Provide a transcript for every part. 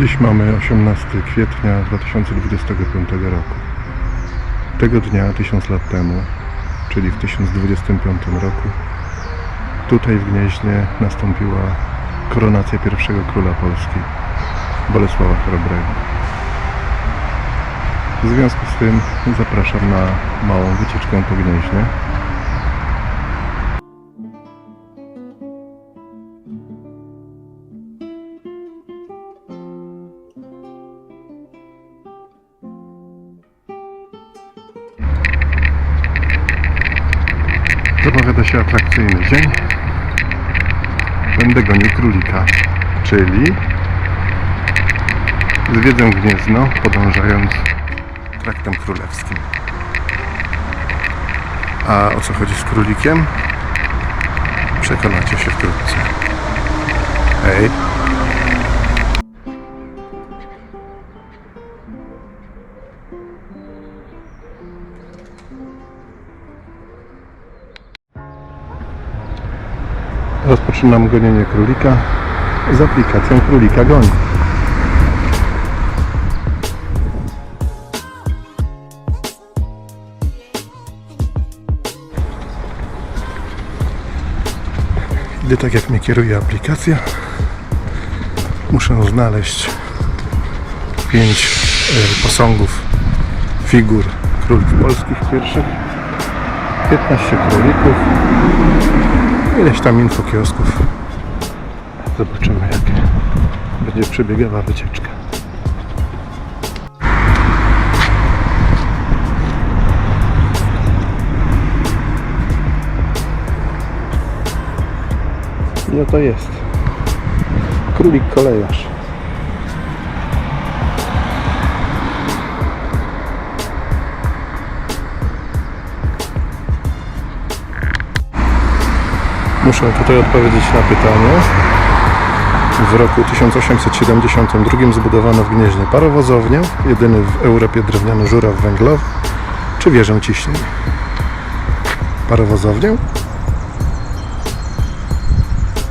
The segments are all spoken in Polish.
Dziś mamy 18 kwietnia 2025 roku. Tego dnia, tysiąc lat temu, czyli w 1025 roku, tutaj w Gnieźnie nastąpiła koronacja pierwszego króla Polski, Bolesława Chrobrego. W związku z tym zapraszam na małą wycieczkę po Gnieźnie. Atrakcyjny dzień. Będę gonił królika, czyli zwiedzę Gniezno, podążając traktem królewskim. A o co chodzi z królikiem? Przekonacie się wkrótce. Hej! Rozpoczynam gonienie królika z aplikacją Królika Goni. Gdy tak jak mnie kieruje aplikacja, muszę znaleźć pięć e, posągów figur królów polskich pierwszych, 15 królików, ileś tam infokiosków. Zobaczymy jak będzie przebiegała wycieczka. I oto jest. Królik kolejarz. Muszę tutaj odpowiedzieć na pytanie. W roku 1872 zbudowano w Gnieźnie parowozownię, jedyny w Europie drewniany żuraw węglowy, czy wieżę ciśnień. Parowozownię?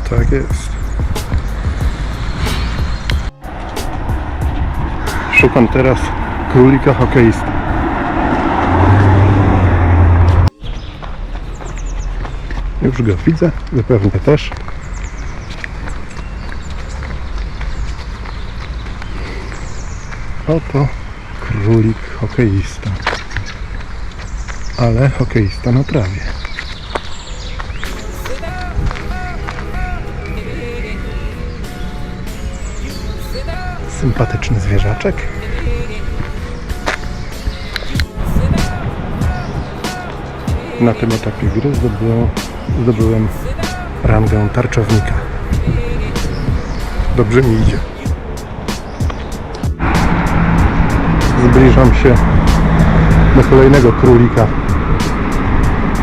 Tak jest. Szukam teraz królika hokeista. Już go widzę, wy pewnie też. Oto królik hokeista. Ale hokeista na trawie. Sympatyczny zwierzaczek. Na tym etapie gry zdobyłem, zdobyłem rangę tarczownika. Dobrze mi idzie. Zbliżam się do kolejnego królika.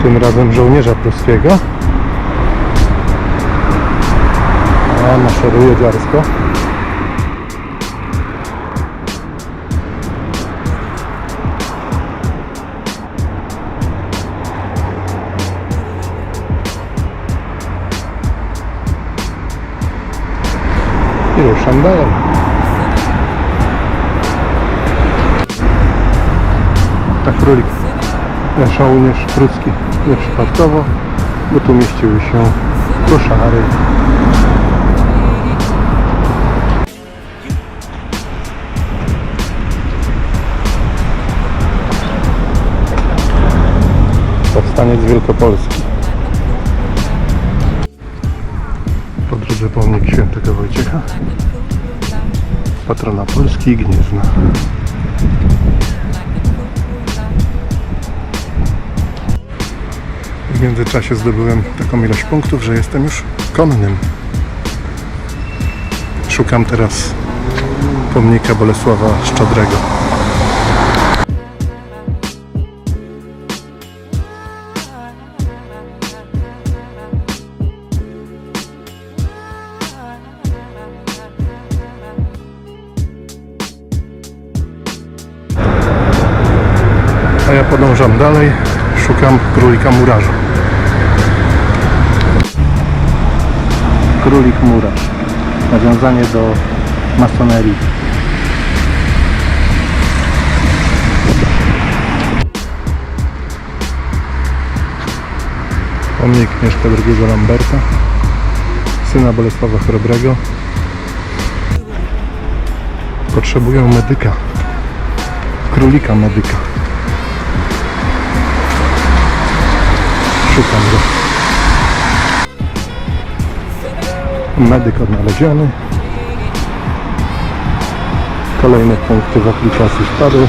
Tym razem żołnierza pruskiego. A maszeruje dziarsko. Dalej. Tak królik żołnierz pruski nieprzypadkowo, bo tu mieściły się koszary. Powstaniec Wielkopolski. Po drodze pomnik świętego Wojciecha, patrona Polski i Gniezna. W międzyczasie zdobyłem taką ilość punktów, że jestem już konnym. Szukam teraz pomnika Bolesława Szczodrego. Królika murarza. Królik murarz. Nawiązanie do masonerii. Pomnik Mieszka II Lamberta, syna Bolesława Chrobrego. Potrzebują medyka, królika medyka. Szukam go. Medyk odnaleziony. Kolejne punkty w aplikacji wpadły.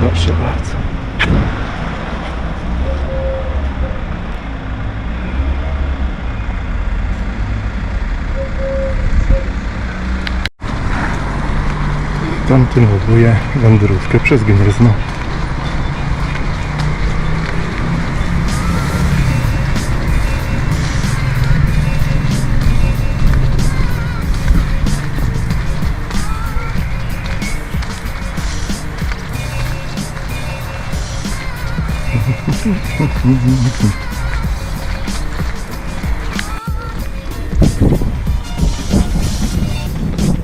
Proszę bardzo. Kontynuuję wędrówkę przez Gniezno.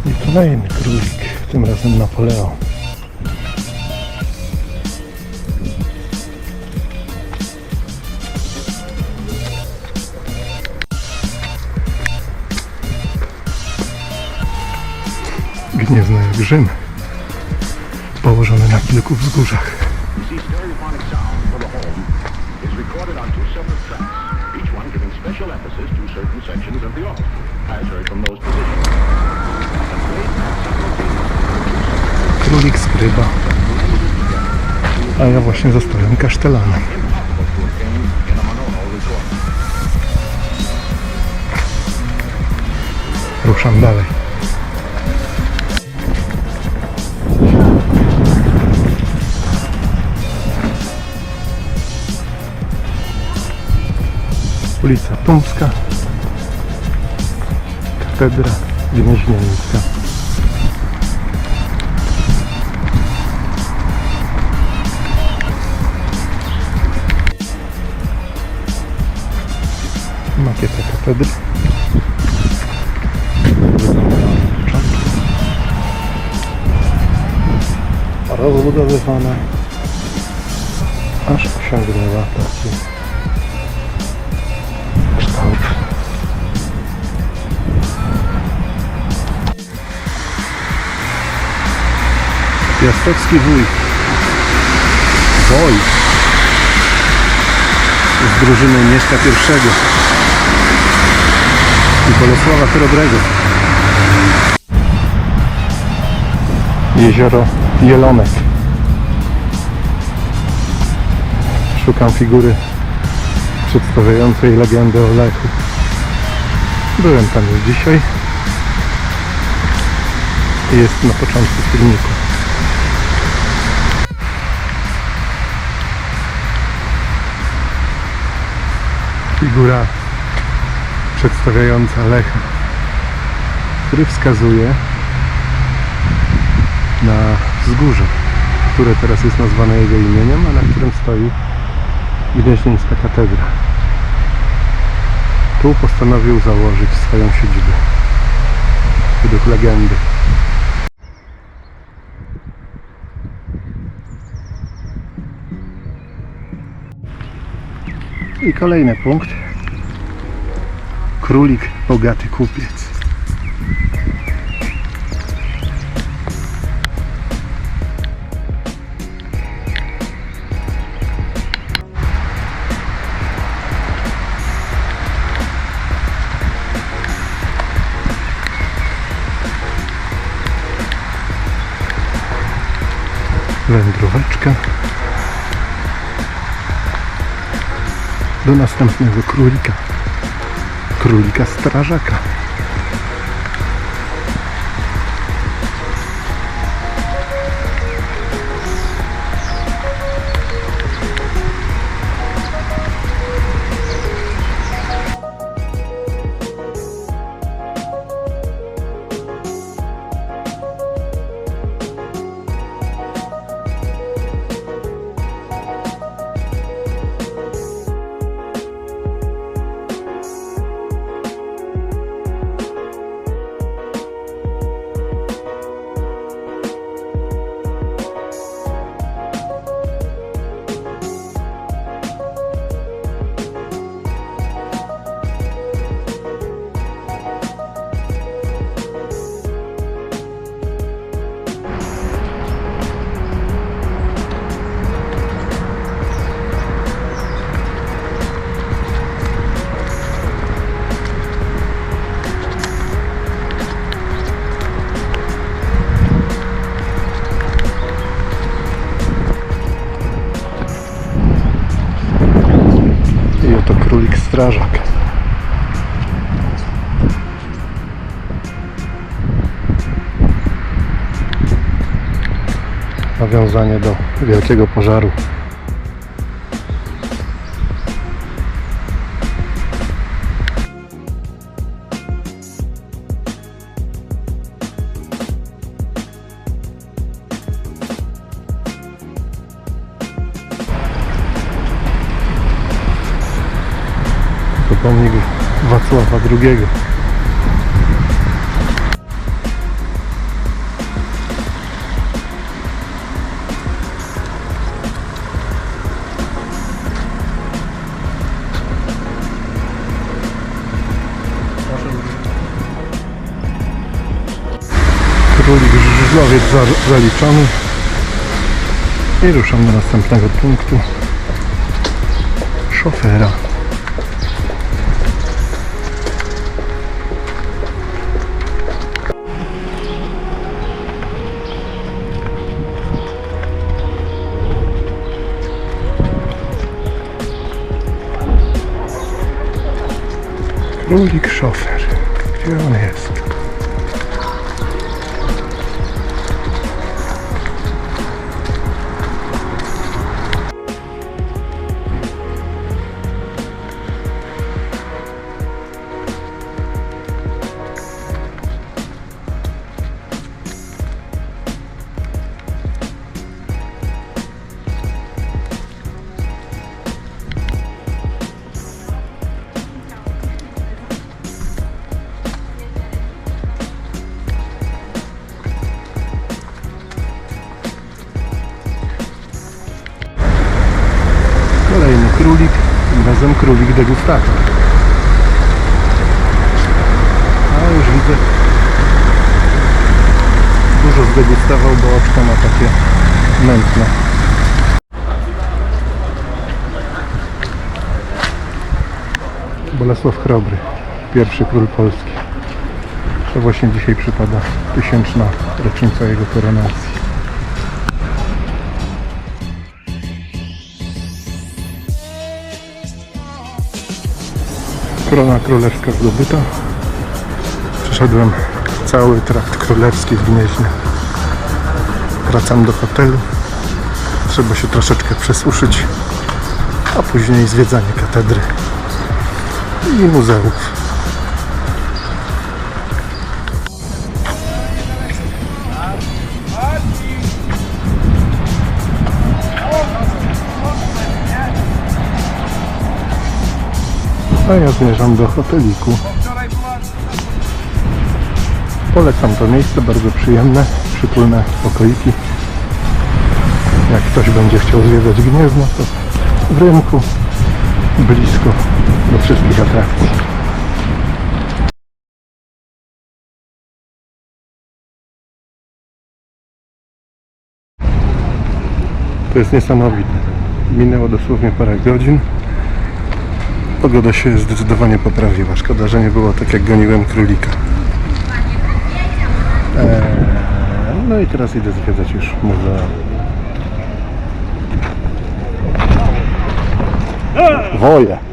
I kolejny królik, tym razem Napoleon. Gniezno jak Rzym, położony na kilku wzgórzach. Skryba. A ja właśnie zostałem kasztelanem. Ruszam dalej. Ulica Tumska. Katedra Gnieźnieńska. Makieta katedry. rozbudowywane aż osiągnęła taki kształt. Wójt Woj z drużyną Mieszka I i Bolesława Chrobrego. Jezioro Jelonek. Szukam figury przedstawiającej legendę o Lechu. Byłem tam już dzisiaj. Jest na początku filmiku. Figura przedstawiająca Lecha, który wskazuje na wzgórze, które teraz jest nazwane jego imieniem, a na którym stoi Gnieźnieńska katedra. Tu postanowił założyć swoją siedzibę. Według legendy. I kolejny punkt. Królik, bogaty kupiec. wędróweczka do następnego królika królika strażaka Nawiązanie do wielkiego pożaru. To pomnik Wacława II. Zaliczony. I ruszam do następnego punktu. Szofera. Królik szofer. Gdzie on jest? Degustator. A już widzę, dużo zdegustował, bo oczko ma takie mętne. Bolesław Chrobry, pierwszy król Polski. To właśnie dzisiaj przypada tysięczna rocznica jego koronacji. Korona królewska zdobyta. Przeszedłem cały trakt królewski w Gnieźnie. Wracam do hotelu. Trzeba się troszeczkę przesuszyć, a później zwiedzanie katedry i muzeów. A ja zmierzam do hoteliku. Polecam to miejsce, bardzo przyjemne, przytulne pokoiki. Jak ktoś będzie chciał zwiedzać Gniezno, to w rynku, blisko do wszystkich atrakcji. To jest niesamowite. Minęło dosłownie parę godzin. Pogoda się zdecydowanie poprawiła. Szkoda, że nie było tak jak goniłem królika. Eee, no i teraz idę zwiedzać już muzeum. Woje.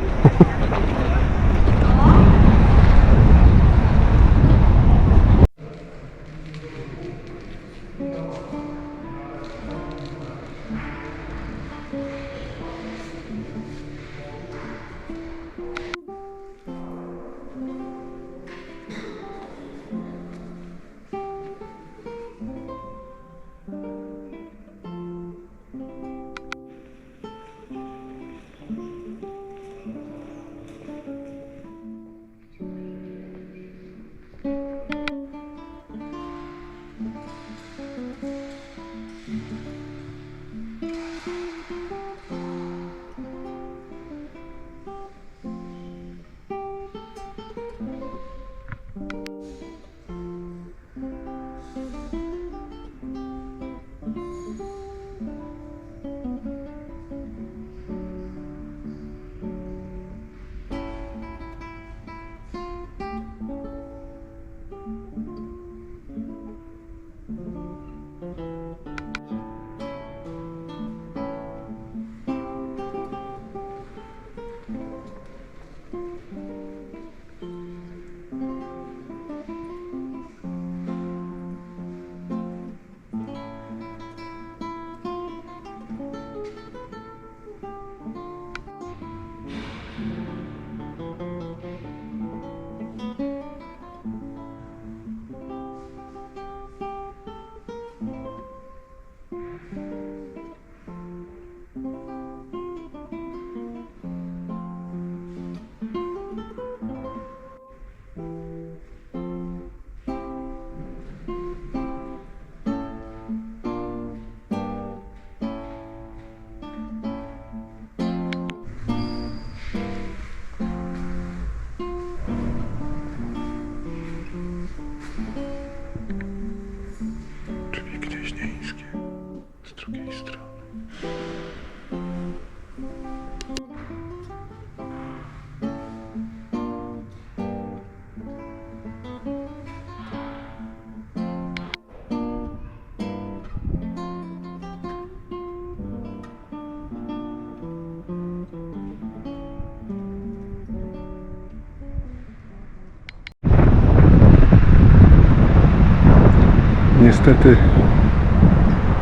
Niestety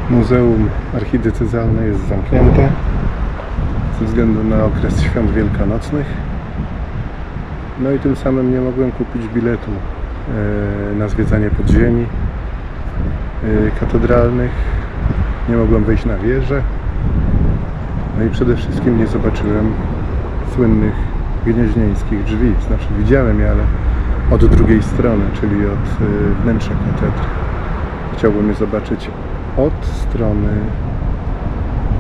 Muzeum Archidiecezjalne jest zamknięte ze względu na okres świąt wielkanocnych. No i tym samym nie mogłem kupić biletu e, na zwiedzanie podziemi e, katedralnych. Nie mogłem wejść na wieżę. No i przede wszystkim nie zobaczyłem słynnych gnieźnieńskich drzwi. Znaczy widziałem je, ale od drugiej strony, czyli od e, wnętrza katedry. Chciałbym je zobaczyć od strony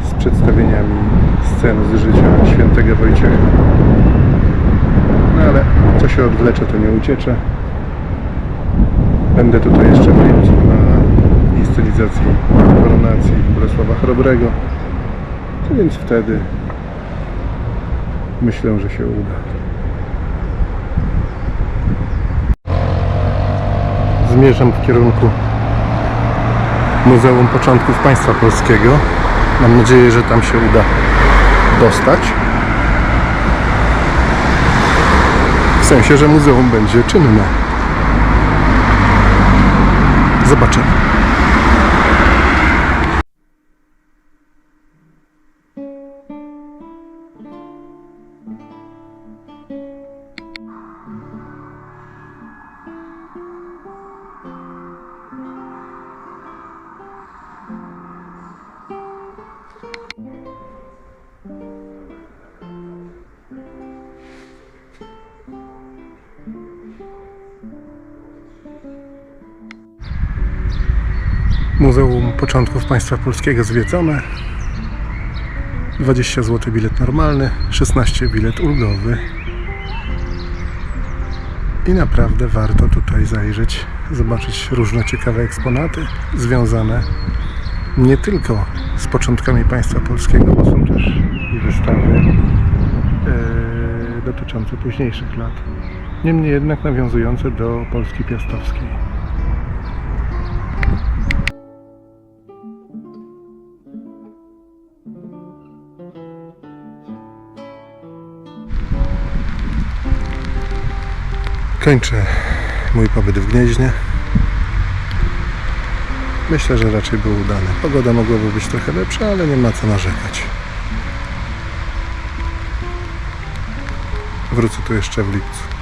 z przedstawieniami scen z życia świętego Wojciecha. No ale co się odwlecze, to nie uciecze. Będę tutaj jeszcze w lipcu na inscenizacji koronacji Bolesława Chrobrego. No więc wtedy myślę, że się uda. Zmierzam w kierunku Muzeum Początków Państwa Polskiego. Mam nadzieję, że tam się uda dostać. W sensie, że muzeum będzie czynne. Zobaczymy. Muzeum Początków Państwa Polskiego zwiedzone. 20 zł bilet normalny, 16 bilet ulgowy. I naprawdę warto tutaj zajrzeć, zobaczyć różne ciekawe eksponaty związane nie tylko z początkami państwa polskiego, bo są też i wystawy e, dotyczące późniejszych lat. Niemniej jednak nawiązujące do Polski Piastowskiej. Kończę mój pobyt w Gnieźnie. Myślę, że raczej był udany. Pogoda mogłaby być trochę lepsza, ale nie ma co narzekać. Wrócę tu jeszcze w lipcu.